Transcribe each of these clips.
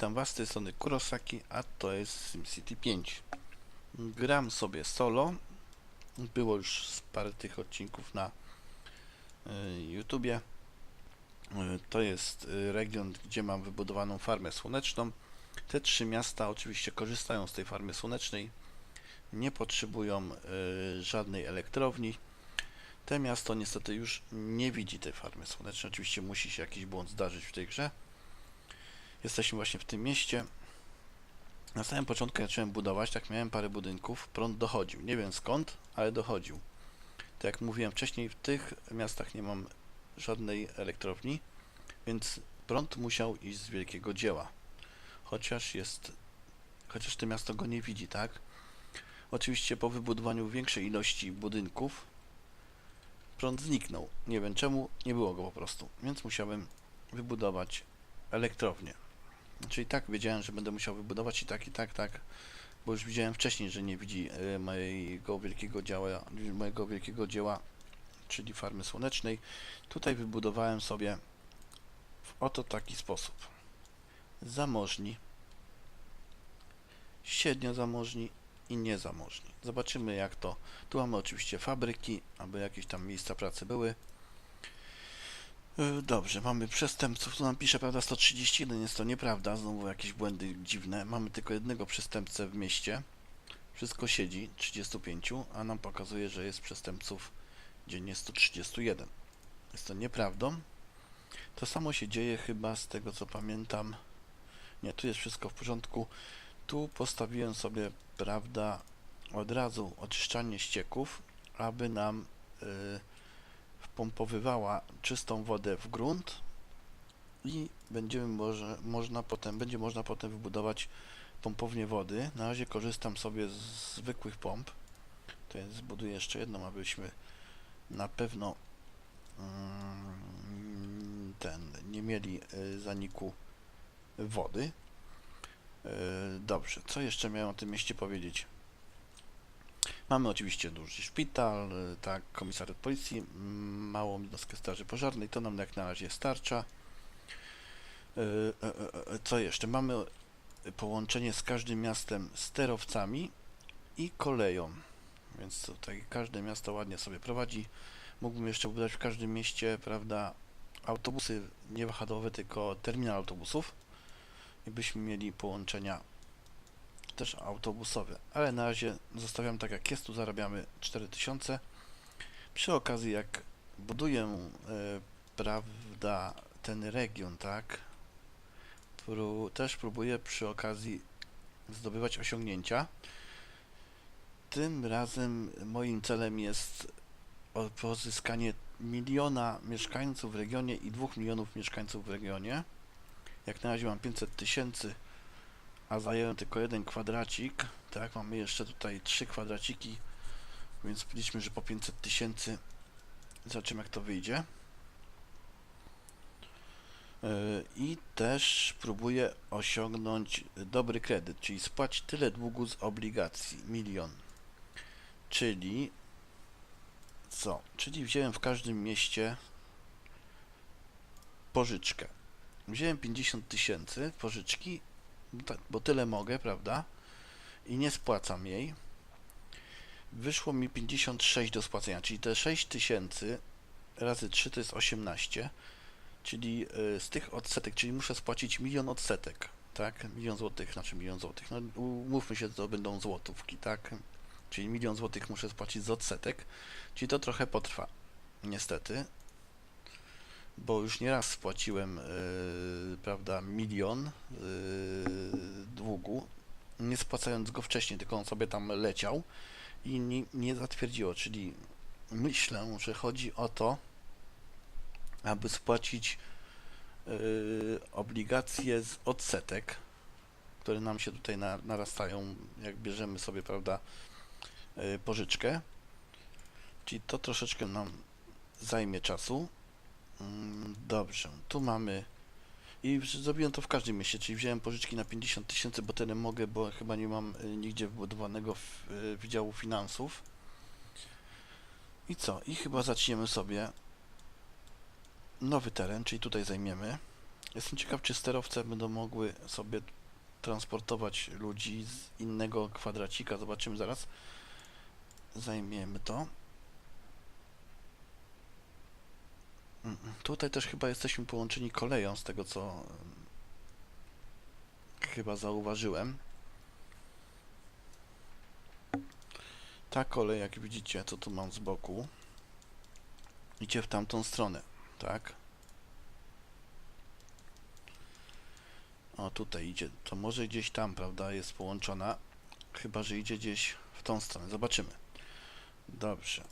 Witam Was z tej strony Kurosaki, a to jest SimCity 5. Gram sobie solo. Było już parę tych odcinków na y, YouTubie. Y, to jest y, region, gdzie mam wybudowaną farmę słoneczną. Te trzy miasta oczywiście korzystają z tej farmy słonecznej. Nie potrzebują żadnej elektrowni. Te miasto niestety już nie widzi tej farmy słonecznej. Oczywiście musi się jakiś błąd zdarzyć w tej grze. Jesteśmy właśnie w tym mieście. Na samym początku zacząłem budować, tak miałem parę budynków, prąd dochodził. Nie wiem skąd, ale dochodził. Tak jak mówiłem wcześniej, w tych miastach nie mam żadnej elektrowni, więc prąd musiał iść z wielkiego dzieła. Chociaż jest, chociaż to miasto go nie widzi, tak? Oczywiście po wybudowaniu większej ilości budynków prąd zniknął. Nie wiem czemu, nie było go po prostu, więc musiałem wybudować elektrownię. Czyli tak wiedziałem, że będę musiał wybudować i tak, i tak, tak, bo już widziałem wcześniej, że nie widzi e, mojego wielkiego dzieła, mojego wielkiego dzieła, czyli farmy słonecznej. Tutaj wybudowałem sobie w oto taki sposób. Zamożni, średnio zamożni i niezamożni. Zobaczymy jak to. Tu mamy oczywiście fabryki, aby jakieś tam miejsca pracy były. E, Dobrze, mamy przestępców, tu nam pisze, prawda, 131, jest to nieprawda, znowu jakieś błędy dziwne. Mamy tylko jednego przestępcę w mieście, wszystko siedzi, 35, a nam pokazuje, że jest przestępców dziennie 131. Jest to nieprawdą. To samo się dzieje chyba z tego, co pamiętam. Nie, tu jest wszystko w porządku. Tu postawiłem sobie, prawda, od razu oczyszczanie ścieków, aby nam... Yy, wpompowywała czystą wodę w grunt i będziemy może, można potem, będzie można potem wybudować pompownię wody. Na razie korzystam sobie z zwykłych pomp. To jest zbuduję jeszcze jedną, abyśmy na pewno mm, ten nie mieli y, zaniku wody. Y, Dobrze, co jeszcze miałem o tym mieście powiedzieć? Mamy oczywiście duży szpital, y, tak, komisariat policji, mm, małą jednostkę straży pożarnej, to nam jak na razie starcza. Y, e, Co jeszcze? Mamy połączenie z każdym miastem sterowcami i koleją, więc tutaj każde miasto ładnie sobie prowadzi. Mógłbym jeszcze budować w każdym mieście, prawda, autobusy nie wahadłowe, tylko terminal autobusów i byśmy mieli połączenia też autobusowe, ale na razie zostawiam tak jak jest, tu zarabiamy 4000. Przy okazji jak buduję, e, prawda, ten region, tak, pró- też próbuję przy okazji zdobywać osiągnięcia. Tym razem moim celem jest pozyskanie miliona mieszkańców w regionie i dwóch milionów mieszkańców w regionie. Jak na razie mam 500 tysięcy a zająłem tylko jeden kwadracik, tak, mamy jeszcze tutaj trzy kwadraciki, więc liczmy, że po 500 tysięcy zobaczymy jak to wyjdzie. Yy, I też próbuję osiągnąć dobry kredyt, czyli spłacić tyle długu z obligacji, milion. Czyli co? Czyli wziąłem w każdym mieście pożyczkę. Wziąłem 50 tysięcy pożyczki bo tak, bo tyle mogę, prawda? I nie spłacam jej. Wyszło mi 56 do spłacenia, czyli te 6000 razy 3 to jest 18, czyli y, z tych odsetek, czyli muszę spłacić milion odsetek, tak? Milion złotych, znaczy milion złotych. No umówmy się, to będą złotówki, tak? Czyli milion złotych muszę spłacić z odsetek, czyli to trochę potrwa. Niestety, bo już nieraz spłaciłem, yy, prawda, milion yy, długu, nie spłacając go wcześniej, tylko on sobie tam leciał i nie, nie zatwierdziło, czyli myślę, że chodzi o to, aby spłacić yy, obligacje z odsetek, które nam się tutaj na, narastają, jak bierzemy sobie, prawda, yy, pożyczkę, czyli to troszeczkę nam zajmie czasu, Dobrze, tu mamy i zrobiłem to w każdym mieście, czyli wziąłem pożyczki na 50 tysięcy, bo tyle mogę, bo chyba nie mam y, nigdzie wybudowanego y, Wydziału Finansów. I co? I chyba zaczniemy sobie nowy teren, czyli tutaj zajmiemy. Jestem ciekaw, czy sterowce będą mogły sobie transportować ludzi z innego kwadracika. Zobaczymy zaraz. Zajmiemy to. Mm, mm. Tutaj też chyba jesteśmy połączeni koleją, z tego co mm, chyba zauważyłem. Ta kolej, jak widzicie, co tu mam z boku, idzie w tamtą stronę, tak? O, tutaj idzie. To może gdzieś tam, prawda, jest połączona. Chyba, że idzie gdzieś w tą stronę. Zobaczymy. Dobrze.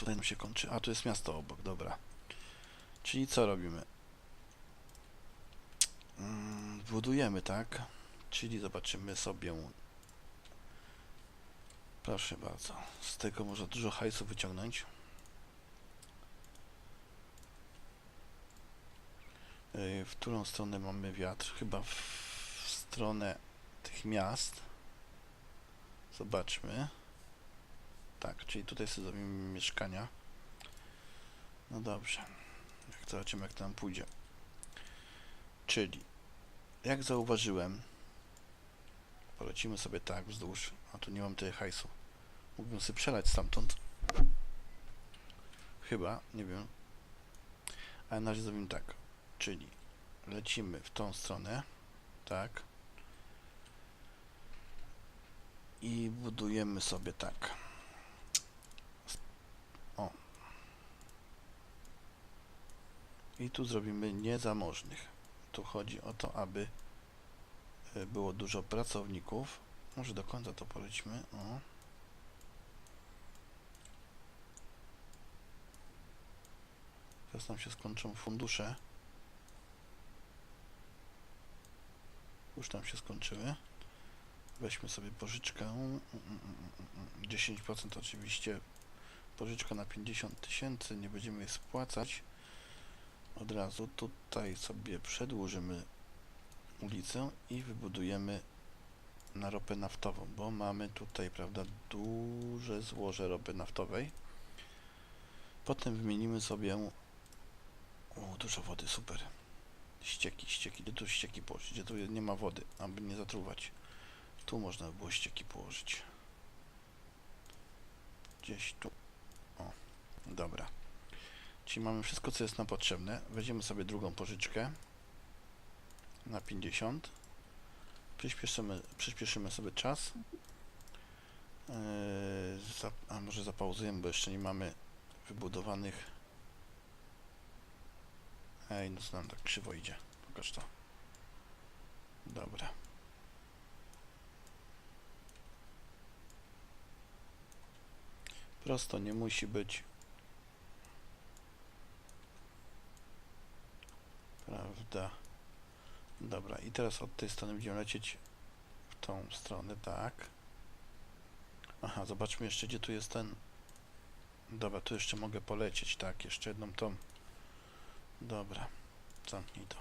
Tutaj nam się kończy. A, tu jest miasto obok, dobra. Czyli co robimy? Mm, budujemy, tak? Czyli zobaczymy sobie. Proszę bardzo. Z tego można dużo hajsu wyciągnąć. W którą stronę mamy wiatr? Chyba w stronę tych miast. Zobaczmy. Tak, czyli tutaj sobie zrobimy mieszkania. No dobrze. Jak zobaczymy jak to nam pójdzie. Czyli, jak zauważyłem, polecimy sobie tak wzdłuż, a tu nie mam tyle hajsu. Mógłbym sobie przelać stamtąd. Chyba, nie wiem. Ale na razie zrobimy tak. Czyli lecimy w tą stronę, tak. I budujemy sobie tak. I tu zrobimy niezamożnych. Tu chodzi o to, aby e, było dużo pracowników. Może do końca to polećmy. O. Teraz nam się skończą fundusze. Już nam się skończyły. Weźmy sobie pożyczkę. Mm, mm, mm, mm, 10% oczywiście. Pożyczka na 50 tysięcy. Nie będziemy jej spłacać. Od razu tutaj sobie przedłużymy ulicę i wybudujemy na ropę naftową, bo mamy tutaj, prawda, duże złoże ropy naftowej. Potem wymienimy sobie o, dużo wody, super. Ścieki, ścieki. Gdzie tu ścieki położyć? Gdzie tu nie ma wody, aby nie zatruwać. Tu można by było ścieki położyć. Gdzieś tu. O, dobra. Czyli mamy wszystko, co jest nam potrzebne. Weźmiemy sobie drugą pożyczkę na 50. Przyspieszymy, przyspieszymy sobie czas. Yy, za, a może zapauzujemy, bo jeszcze nie mamy wybudowanych Ej, no co nam tak krzywo idzie. Pokaż to. Dobra. Prosto nie musi być. prawda? Dobra, i teraz od tej strony będziemy lecieć w tą stronę, tak. Aha, zobaczmy jeszcze, gdzie tu jest ten... Dobra, tu jeszcze mogę polecieć, tak, jeszcze jedną tą. Dobra, zamknij to.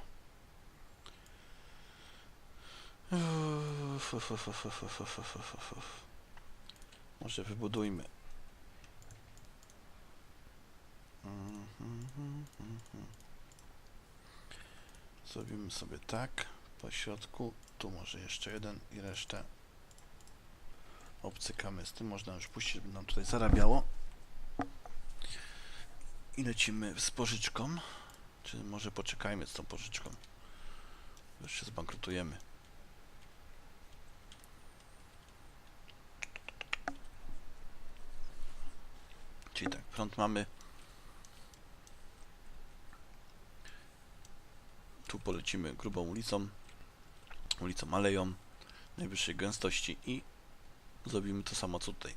Uf, uf, uf, uf, uf, uf. Może wybudujmy. Mm -hmm, mm -hmm. Zrobimy sobie tak. Po środku. Tu może jeszcze jeden i resztę obcykamy z tym. Można już puścić, żeby nam tutaj zarabiało. I lecimy z pożyczką. Czy może poczekajmy z tą pożyczką? Już się zbankrutujemy. Czyli tak, prąd mamy. Tu polecimy grubą ulicą, ulicą Aleją najwyższej gęstości i zrobimy to samo co tutaj.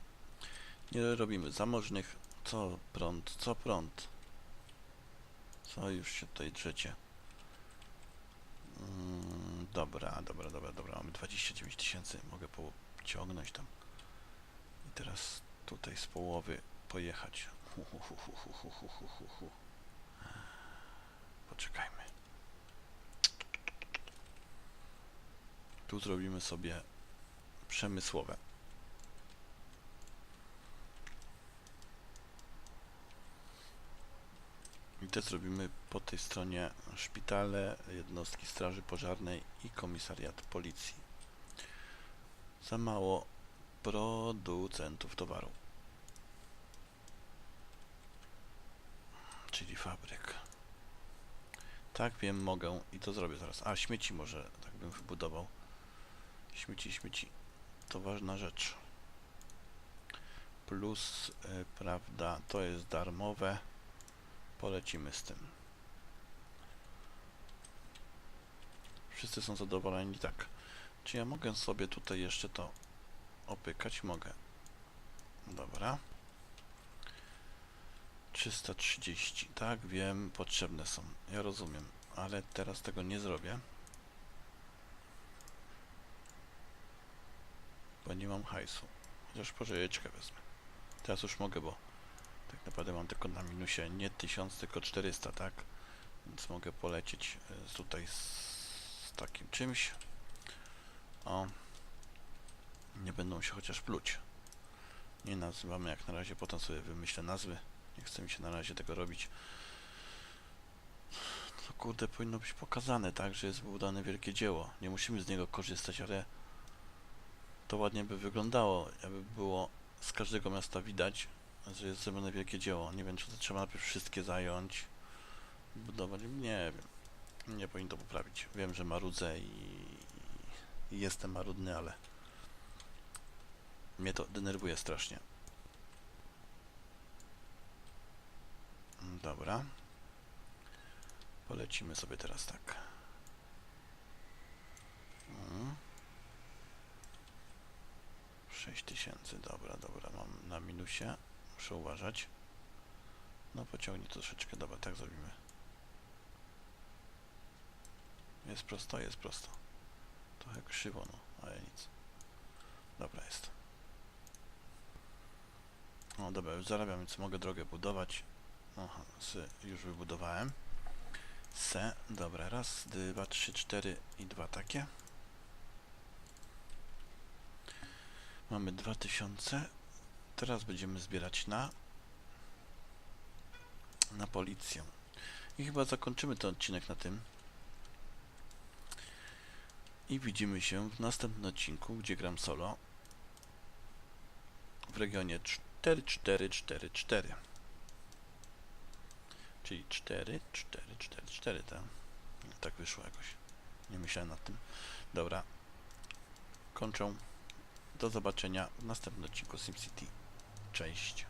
Nie robimy zamożnych, co prąd, co prąd. Co już się tutaj drzecie? Mm, dobra, dobra, dobra, dobra. Mamy 29 tysięcy. Mogę pociągnąć tam. I teraz tutaj z połowy pojechać. Hu, hu, hu, hu, hu, hu, hu, hu. Poczekajmy. Tu zrobimy sobie przemysłowe. te zrobimy po tej stronie szpitale, jednostki straży pożarnej i komisariat policji. Za mało producentów towaru. Czyli fabryk. Tak, wiem, mogę i to zrobię zaraz. A, śmieci może, tak bym wybudował. Śmieci, śmieci. To ważna rzecz. Plus, y, prawda, to jest darmowe. Polecimy z tym. Wszyscy są zadowoleni, tak. Czy ja mogę sobie tutaj jeszcze to opykać? Mogę. Dobra. 330, tak, wiem, potrzebne są. Ja rozumiem, ale teraz tego nie zrobię. Bo nie mam hajsu. Chociaż pożejeczkę wezmę. Teraz już mogę, bo tak naprawdę mam tylko na minusie nie 1000, tylko 400, tak? Więc mogę polecieć e, tutaj z, z takim czymś. O. Nie będą się chociaż pluć. Nie nazywamy jak na razie, potem sobie wymyślę nazwy. Nie chce mi się na razie tego robić. To kurde powinno być pokazane, tak, że jest wydane wielkie dzieło. Nie musimy z niego korzystać, ale to ładnie by wyglądało, jakby było z każdego miasta widać, że jest zrobione wielkie dzieło. Nie wiem, czy to trzeba najpierw wszystkie zająć, budować. Nie wiem. Nie powinno to poprawić. Wiem, że marudzę i, i jestem marudny, ale mnie to denerwuje strasznie. Dobra. Polecimy sobie teraz tak. 6000, dobra, dobra, mam na minusie. Muszę uważać. No pociągnij troszeczkę, dobra, tak zrobimy. Jest prosto, jest prosto. Trochę krzywo, no, ale nic. Dobra, jest. No dobra, już zarabiam, więc mogę drogę budować. Aha, se już wybudowałem. Se, dobra, raz, dwa, trzy, cztery i dwa takie. Mamy 2000. Teraz będziemy zbierać na na policję. I chyba zakończymy ten odcinek na tym. I widzimy się w następnym odcinku, gdzie gram solo w regionie 4444. Czyli 4, 4, 4, 4, tak? Tak wyszło jakoś. Nie myślałem nad tym. Dobra. Kończę. Do zobaczenia w następnym odcinku SimCity. Cześć.